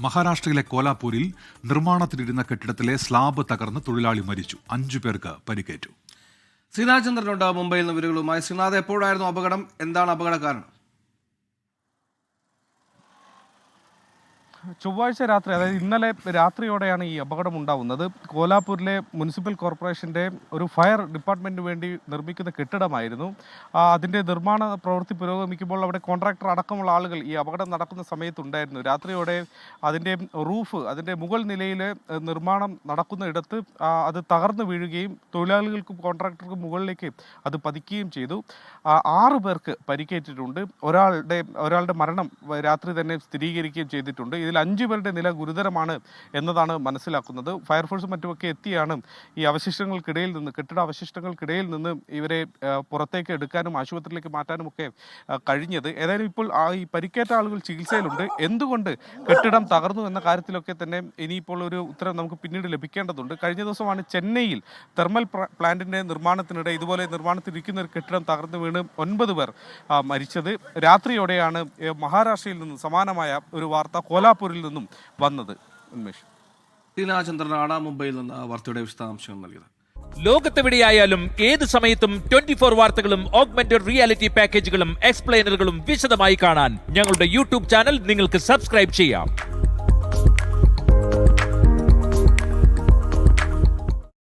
മഹാരാഷ്ട്രയിലെ കോലാപൂരിൽ നിർമ്മാണത്തിലിരുന്ന കെട്ടിടത്തിലെ സ്ലാബ് തകർന്ന് തൊഴിലാളി മരിച്ചു. അഞ്ചു പേർക്ക് പരിക്കേറ്റു. ശ്രീനാഥ് ചന്ദ്രനുണ്ട് മുംബൈയിൽ നിന്ന് വിവരങ്ങളുമായി. ശ്രീനാഥ് എപ്പോഴായിരുന്നു അപകടം? എന്താണ് അപകട കാരണം ചൊവ്വാഴ്ച രാത്രി അതായത് ഇന്നലെ രാത്രിയോടെയാണ് ഈ അപകടം ഉണ്ടാവുന്നത്. കോലാപൂരിലെ മുനിസിപ്പൽ കോർപ്പറേഷന്റെ ഒരു ഫയർ ഡിപ്പാർട്ട്മെന്റിന് വേണ്ടി നിർമ്മിക്കുന്ന കെട്ടിടമായിരുന്നു. അതിന്റെ നിർമ്മാണ പ്രവൃത്തി പുരോഗമിക്കുമ്പോൾ അവിടെ കോൺട്രാക്ടർ അടക്കമുള്ള ആളുകൾ ഈ അപകടം നടക്കുന്ന സമയത്തുണ്ടായിരുന്നു. രാത്രിയോടെ അതിന്റെ റൂഫ് അതിന്റെ മുകൾ നിലയിൽ നിർമ്മാണം നടക്കുന്ന ഇടത്ത് അത് തകർന്നു വീഴുകയും തൊഴിലാളികൾക്കും കോൺട്രാക്ടർക്കും മുകളിലേക്ക് അത് പതിക്കുകയും ചെയ്തു. ആറ് പേർക്ക് പരിക്കേറ്റിട്ടുണ്ട്. ഒരാളുടെ ഒരാളുടെ മരണം രാത്രി തന്നെ സ്ഥിരീകരിക്കുകയും ചെയ്തിട്ടുണ്ട്. ഇതിൽ അഞ്ചു പേരുടെ നില ഗുരുതരമാണ് എന്നതാണ് മനസ്സിലാക്കുന്നത്. ഫയർഫോഴ്സും മറ്റുമൊക്കെ എത്തിയാണ് ഈ അവശിഷ്ടങ്ങൾക്കിടയിൽ നിന്ന് കെട്ടിട അവശിഷ്ടങ്ങൾക്കിടയിൽ നിന്ന് ഇവരെ പുറത്തേക്ക് എടുക്കാനും ആശുപത്രിയിലേക്ക് മാറ്റാനും ഒക്കെ കഴിഞ്ഞത്. ഏതായാലും ഇപ്പോൾ ആ ഈ പരിക്കേറ്റ ആളുകൾ ചികിത്സയിലുണ്ട്. എന്തുകൊണ്ട് കെട്ടിടം തകർന്നു എന്ന കാര്യത്തിലൊക്കെ തന്നെ ഇനിയിപ്പോൾ ഒരു ഉത്തരം നമുക്ക് പിന്നീട് ലഭിക്കേണ്ടതുണ്ട്. കഴിഞ്ഞ ദിവസമാണ് ചെന്നൈയിൽ തെർമൽ പ്ലാന്റിന്റെ നിർമ്മാണത്തിനിടെ ഇതുപോലെ നിർമ്മാണത്തിലിരിക്കുന്ന ഒരു കെട്ടിടം തകർന്നു വീണ് ഒൻപത് പേർ മരിച്ചത്. രാത്രിയോടെയാണ് മഹാരാഷ്ട്രയിൽ നിന്ന് സമാനമായ ഒരു വാർത്ത. കോലാപൂരിൽ നിന്നും വന്നത് ഉന്മേഷ്. ശ്രീനാഥ് ചന്ദ്രനാണ് മുംബൈയിൽ നിന്ന് വാർത്തയുടെ വിശദാംശങ്ങൾ നൽകിയത്? ലോകത്തെവിടെയായാലും ഏത് സമയത്തും ട്വന്റി ഫോർ വാർത്തകളും ഓഗ്മെന്റഡ് റിയാലിറ്റി പാക്കേജുകളും എക്സ്പ്ലെയിനറുകളും വിശദമായി കാണാൻ ഞങ്ങളുടെ യൂട്യൂബ് ചാനൽ നിങ്ങൾക്ക് സബ്സ്ക്രൈബ് ചെയ്യാം.